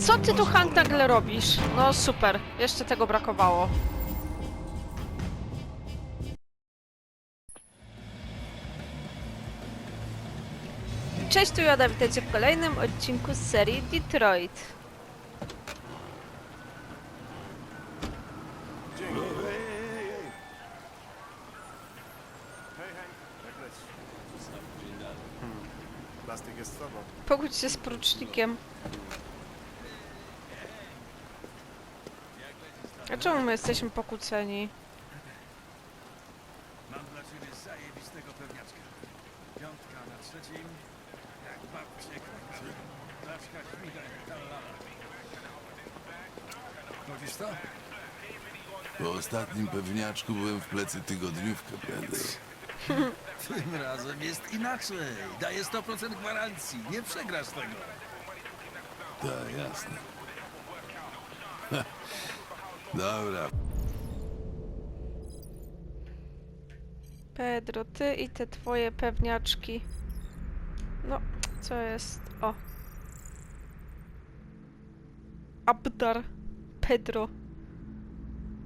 Co ty tu, Hank, nagle robisz? No super, jeszcze tego brakowało. Cześć, tu Joda, witajcie w kolejnym odcinku z serii Detroit. Tobą. Pogódź się z porucznikiem. Czemu my jesteśmy pokłóceni? Mam dla ciebie zajebistego pewniaczka. Piątka na trzecim, jak babcie kwadrat. Blaszka śmiga jak tallala. Chodzisz to? Po ostatnim pewniaczku byłem w plecy tygodniówkę, Pedro. Tym razem jest inaczej. Daję 100% gwarancji. Nie przegrasz tego. Tak, jasne. Dobra, Pedro, ty i te twoje pewniaczki. No, co jest? O. Abdar. Pedro.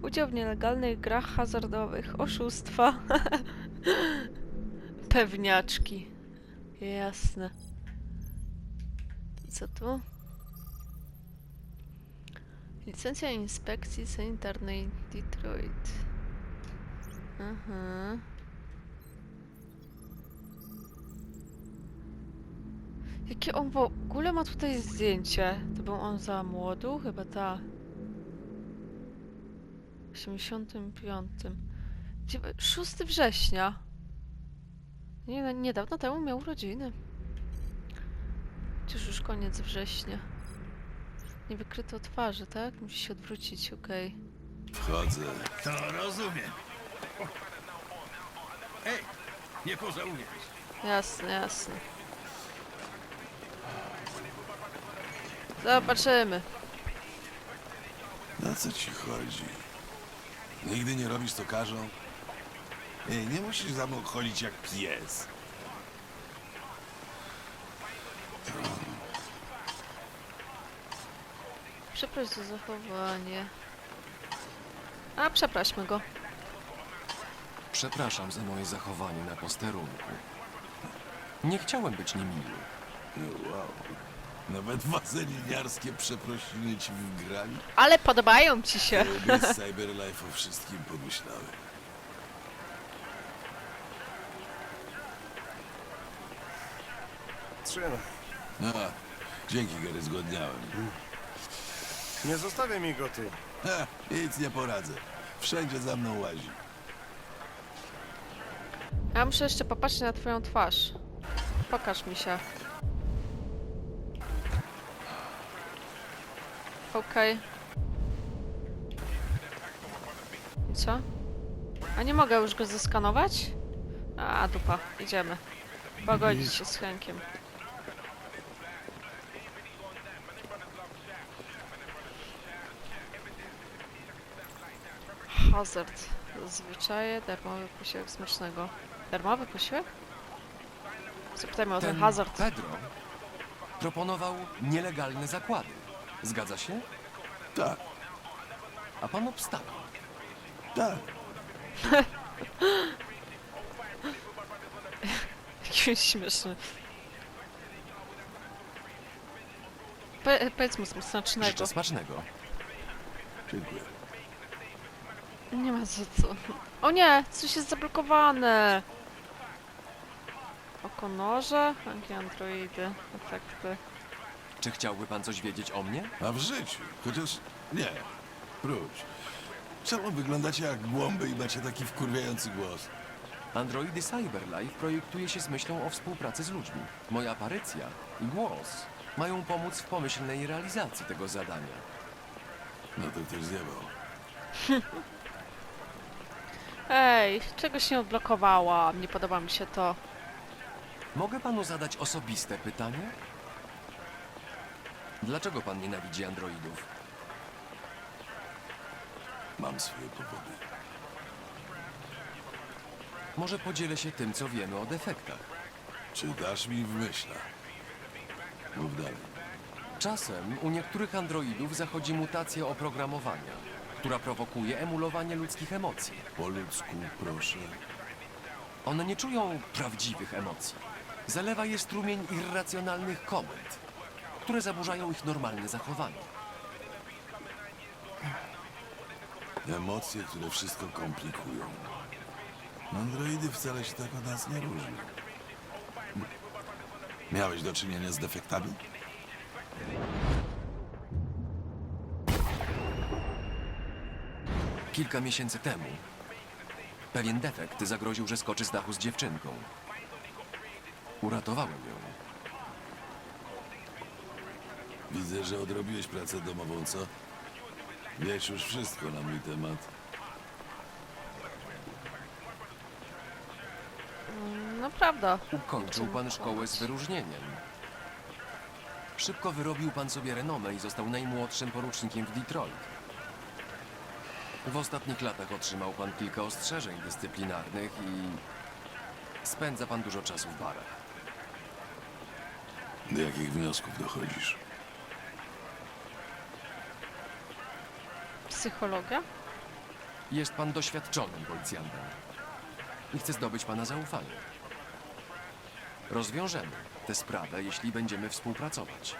Udział w nielegalnych grach hazardowych. Oszustwa. Pewniaczki. Jasne. Co tu? Licencja inspekcji sanitarnej Detroit. Aha. Jakie on w ogóle ma tutaj zdjęcie? To był on za młodu? Chyba ta. W 85. Dziew- 6 września. Nie, no, niedawno temu miał urodziny. Przecież już koniec września. Nie wykryto twarzy, tak? Musi się odwrócić, okej. wchodzę. To rozumiem. Ej, nie pożałujesz. Jasne, jasne. Zobaczymy. Na co ci chodzi? Nigdy nie robisz, co każą? Ej, nie musisz za mną chodzić jak pies. Przeproś za zachowanie. A, przeprośmy go. Przepraszam za moje zachowanie na posterunku. Nie chciałem być niemiły. Wow. Nawet wazeliniarskie przeprosiny ci wgrali? Ale podobają ci się. Bez Cyberlife o wszystkim pomyślałem. Trzymaj. No, dzięki Gary, zgodniałem. Nie zostawię mi go tu. Ha, nic nie poradzę. Wszędzie za mną łazi. Ja muszę jeszcze popatrzeć na twoją twarz. Pokaż mi się. Okej. I co? A nie mogę już go zeskanować? A, dupa. Idziemy. Pogodzić się z Henkiem. Hazard. Zwyczaje, darmowy posiłek smacznego. Darmowy posiłek? Zapytajmy o ten Ten hazard. Pedro proponował nielegalne zakłady. Zgadza się? Tak, A pan obstawił. tak. Jakiś śmieszny. Po, powiedz mu smacznego. Życzę smacznego. Dziękuję. Nie ma za co. O nie! Coś jest zablokowane! Oko noże? Anti-androidy. Efekty. Czy chciałby pan coś wiedzieć o mnie? A w życiu? Chociaż nie. Wróć. Czemu wyglądacie jak głąby i macie taki wkurwiający głos? Androidy Cyberlife projektuje się z myślą o współpracy z ludźmi. Moja aparycja i głos mają pomóc w pomyślnej realizacji tego zadania. No to ktoś zjebał. Ej, czegoś nie odblokowałam. Nie podoba mi się to. Mogę panu zadać osobiste pytanie? Dlaczego pan nienawidzi androidów? Mam swoje powody. Może podzielę się tym, co wiemy o defektach. Czy dasz mi w myślach? Mów dalej. Czasem u niektórych androidów zachodzi mutacja oprogramowania, która prowokuje emulowanie ludzkich emocji. Po ludzku, proszę. One nie czują prawdziwych emocji. Zalewa je strumień irracjonalnych komend, które zaburzają ich normalne zachowanie. Emocje, które wszystko komplikują. Androidy wcale się tak od nas nie różnią. Miałeś do czynienia z defektami? Kilka miesięcy temu pewien defekt zagroził, że skoczy z dachu z dziewczynką. Uratowałem ją. Widzę, że odrobiłeś pracę domową, co? Wiesz już wszystko na mój temat. No prawda. Ukończył pan szkołę z wyróżnieniem. Szybko wyrobił pan sobie renomę i został najmłodszym porucznikiem w Detroit. W ostatnich latach otrzymał pan kilka ostrzeżeń dyscyplinarnych i spędza pan dużo czasu w barach. Do jakich wniosków dochodzisz? Psychologia? Jest pan doświadczonym policjantem i chcę zdobyć pana zaufanie. Rozwiążemy tę sprawę, jeśli będziemy współpracować.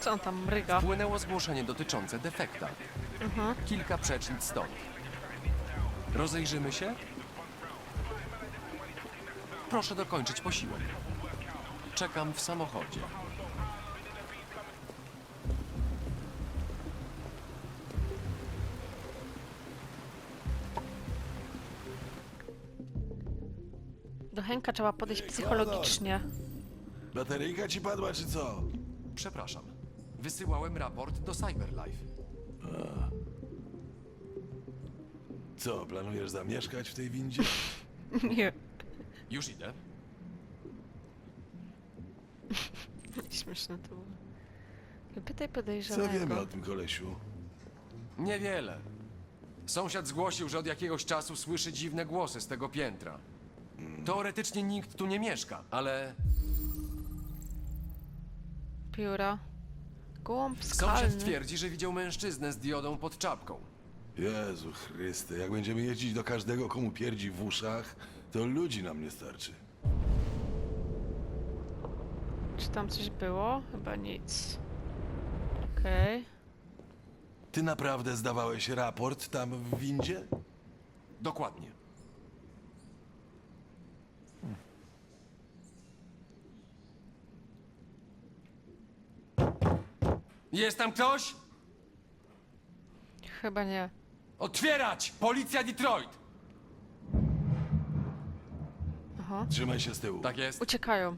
Co on tam mryga? Wpłynęło zgłoszenie dotyczące defekta. Kilka przecznic stąd. Rozejrzymy się? Proszę dokończyć posiłek. Czekam w samochodzie. Do Henka trzeba podejść psychologicznie. Bateryjka ci padła, czy co? Przepraszam. Wysyłałem raport do Cyberlife. Co, planujesz zamieszkać w tej windzie? Nie. Już idę. Śmieszne to było. Pytaj Co wiemy o tym kolesiu? Niewiele. Sąsiad zgłosił, że od jakiegoś czasu słyszy dziwne głosy z tego piętra. Teoretycznie nikt tu nie mieszka, ale Pióra. Gołąb sąsiad skalny. twierdzi, że widział mężczyznę z diodą pod czapką. Jezu Chryste, jak będziemy jeździć do każdego, komu pierdzi w uszach, to ludzi nam nie starczy. Czy tam coś było? Chyba nic. Okej. Ty naprawdę zdawałeś raport tam w windzie? Dokładnie. Jest tam ktoś? Chyba nie. Otwierać! Policja Detroit! Aha. Trzymaj się z tyłu. Tak jest. Uciekają.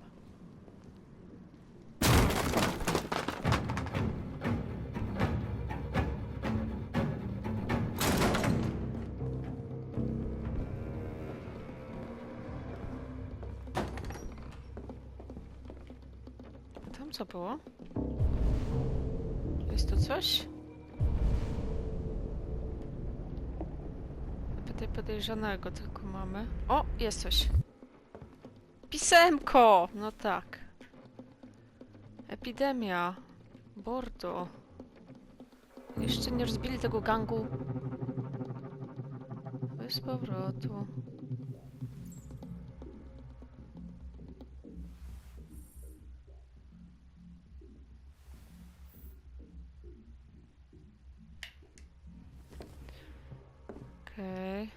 Tam co było? Coś? Pytaj podejrzanego tylko mamy. O, jest coś. Pisemko! No tak. Epidemia. Bordo. Jeszcze nie rozbili tego gangu. Bez powrotu. Okej.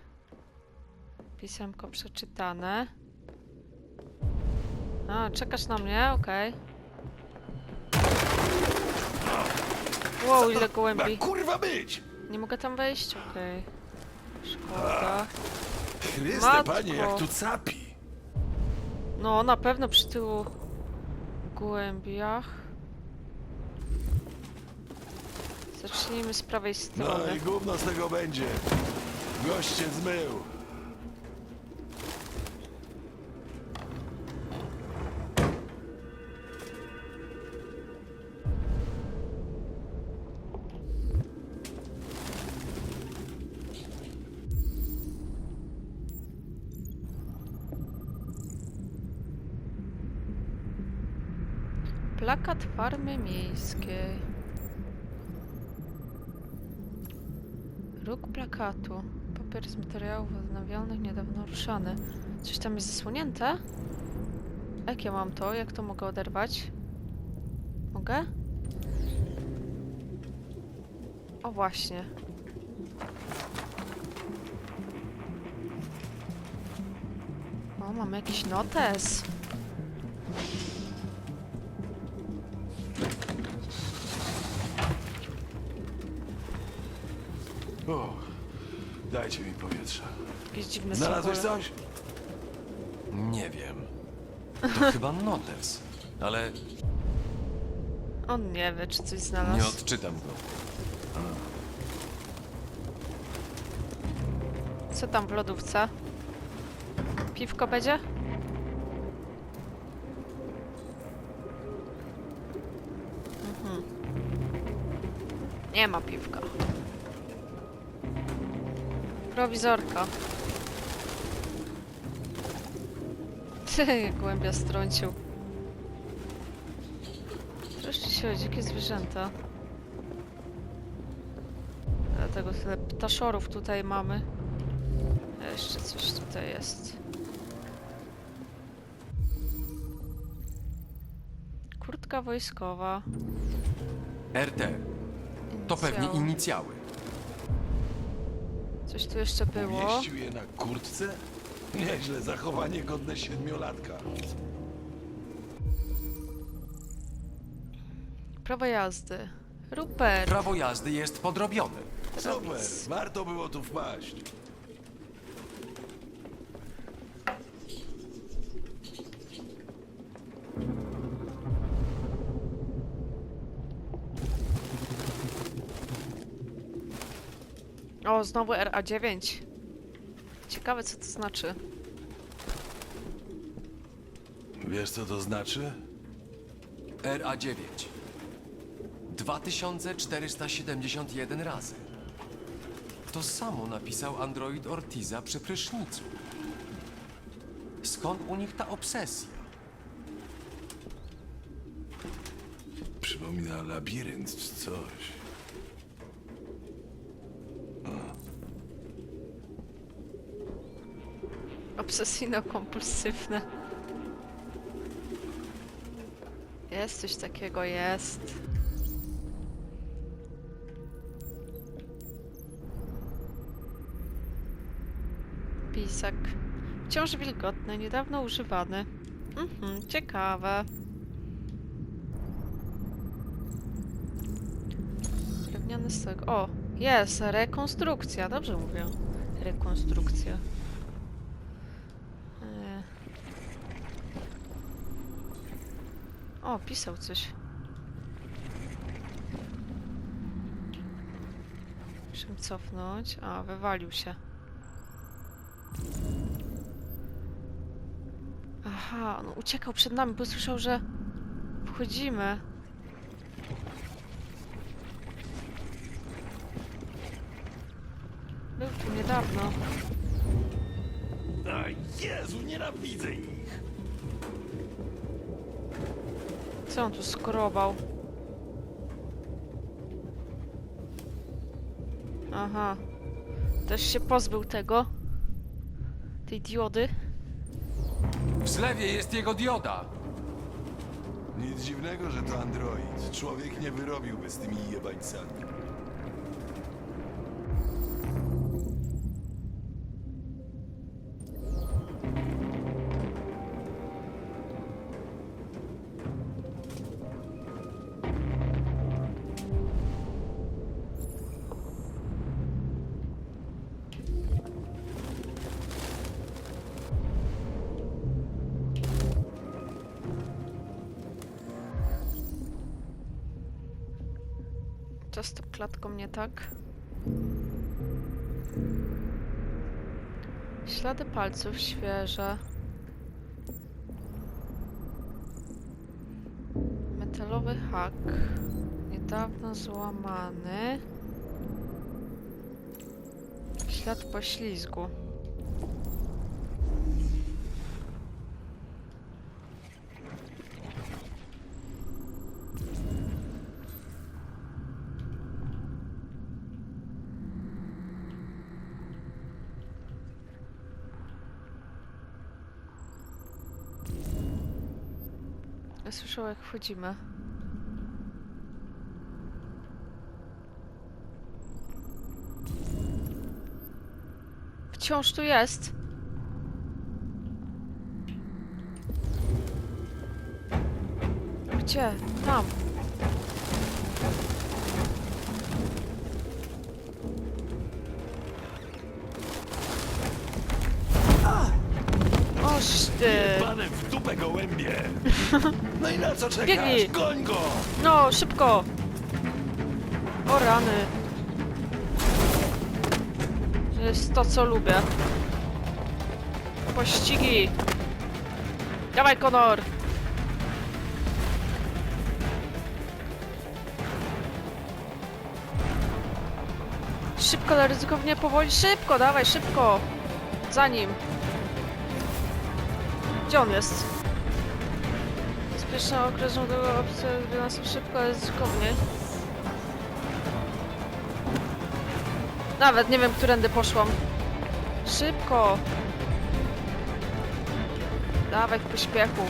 Pisemko przeczytane. A, czekasz na mnie? Okej. Wow, ile gołębi. kurwa być! Nie mogę tam wejść? Okej. Szkoda. Chryste, Matko. panie, jak tu capi! No, na pewno przy tylu gołębiach. Zacznijmy z prawej No strony. i gówno z tego będzie. Gość zmył. Plakat farmy miejskiej. Róg plakatu. Papier z materiałów odnawialnych niedawno ruszany. Coś tam jest zasłonięte? Jak ja mam to? Jak to mogę oderwać? Mogę? O właśnie. O, mamy jakiś notes. O, dajcie mi powietrza. Jakieś dziwne Znalazłeś symbole. coś? Nie wiem. To chyba notes, ale On nie wie, czy coś nie znalazł. odczytam go. Co tam w lodówce? Piwko będzie? Mhm. Nie ma piwka. Prowizorka. Ty, głębia strącił. Troszczy się o dzikie zwierzęta. Dlatego tyle ptaszorów tutaj mamy. Jeszcze coś tutaj jest. Kurtka wojskowa. RT. To pewnie Inicjały. inicjały. Coś tu jeszcze było. Mieścił je na kurtce? Nieźle, zachowanie godne siedmiolatka. Prawo jazdy. Rupert. Prawo jazdy jest podrobione. Super, warto było tu wpaść. O, znowu RA9. Ciekawe, co to znaczy. Wiesz, co to znaczy? RA9. 2471 razy. To samo napisał android Ortiza przy prysznicu. Skąd u nich ta obsesja? Przypomina labirynt czy coś. Obsesyjno-kompulsywne. Jest coś takiego, jest. Pisak. Wciąż wilgotny, niedawno używany. Mhm, ciekawe. Drewniany stok. O, jest, rekonstrukcja, dobrze mówię. Rekonstrukcja. O, pisał coś. Muszę cofnąć. A, wywalił się. Aha, on uciekał przed nami, bo słyszał, że wchodzimy. Był tu niedawno. A Jezu, nienawidzę ich! Co on tu skrobał? Aha. Też się pozbył tego. Tej diody. W zlewie jest jego dioda. Nic dziwnego, że to android. Człowiek nie wyrobiłby z tymi jebańcami. Z tą klatką nie tak? Ślady palców świeże. Metalowy hak. Niedawno złamany. Ślad poślizgu. Ja słyszałam jak wchodzimy. Wciąż tu jest. Gdzie? Tam. Oż ty. Dupę gołębie! No i na co czekasz? Biegnij. Goń go! No, szybko! O rany. To jest to, co lubię. Pościgi! Dawaj, Konor! Szybko, ale ryzykownie, powoli. Szybko, dawaj, szybko! Za nim. Gdzie on jest? Bezpieczna okres młodego obcy wygląda szybko, ale ryzykownie. Nawet nie wiem, którędy poszłam. Szybko! Dawaj w pośpiechu.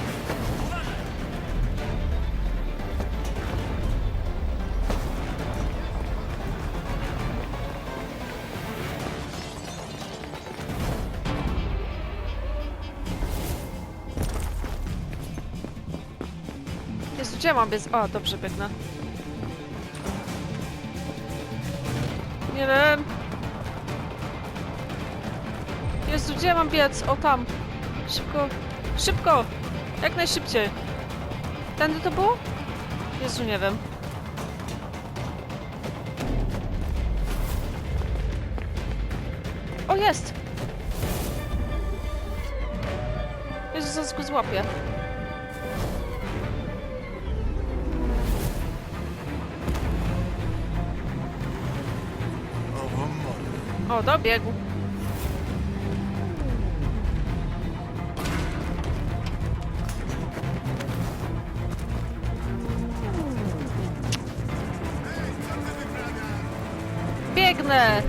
Gdzie mam biec? O, dobrze biegnę. Wiem. Jezu, gdzie mam biec? O, tam. Szybko. Szybko! Jak najszybciej. Tędy to było? Jezu, nie wiem. O, jest! Jezu, zaraz go złapię. O, dobiegł. Biegnę!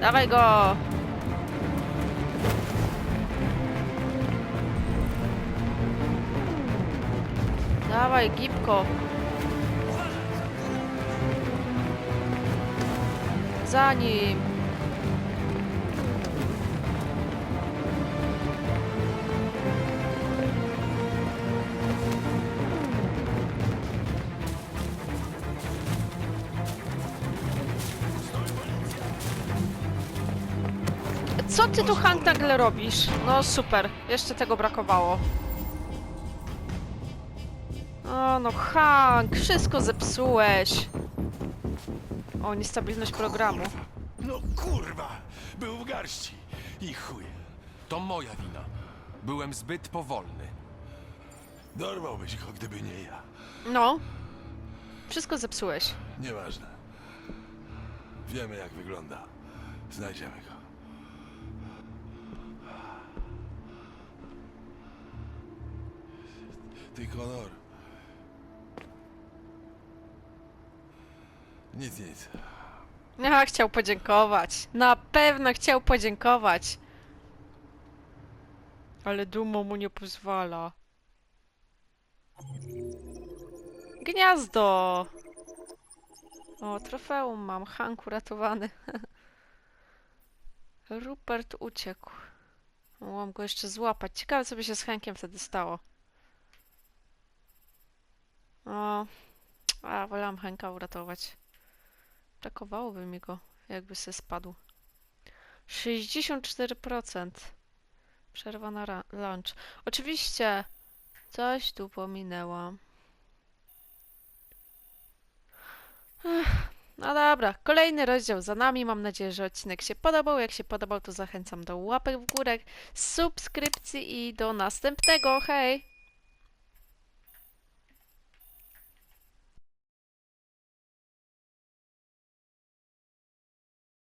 Dawaj go! Dawaj, gipko! Za nim! Co ty tu, Hank, nagle robisz? No super, jeszcze tego brakowało. O, no Hank, wszystko zepsułeś. O, niestabilność programu. No kurwa! Był w garści. I chuj. To moja wina. Byłem zbyt powolny. Dorwałbyś go, gdyby nie ja. No. Wszystko zepsułeś. Nieważne. Wiemy, jak wygląda. Znajdziemy go. Ty, Konor. Nic, nic. Ja chciał podziękować. Na pewno chciał podziękować. Ale duma mu nie pozwala. Gniazdo! O, trofeum mam. Hank uratowany. Rupert uciekł. Mogłam go jeszcze złapać. Ciekawe, co by się z Hankiem wtedy stało. O, a wolałam Hanka uratować. Brakowałoby mi go, jakby se spadł. 64%. Przerwa na lunch. Oczywiście, coś tu pominęłam. Ech, no dobra, kolejny rozdział za nami. Mam nadzieję, że odcinek się podobał. Jak się podobał, to zachęcam do łapek w górę, subskrypcji i do następnego. Hej!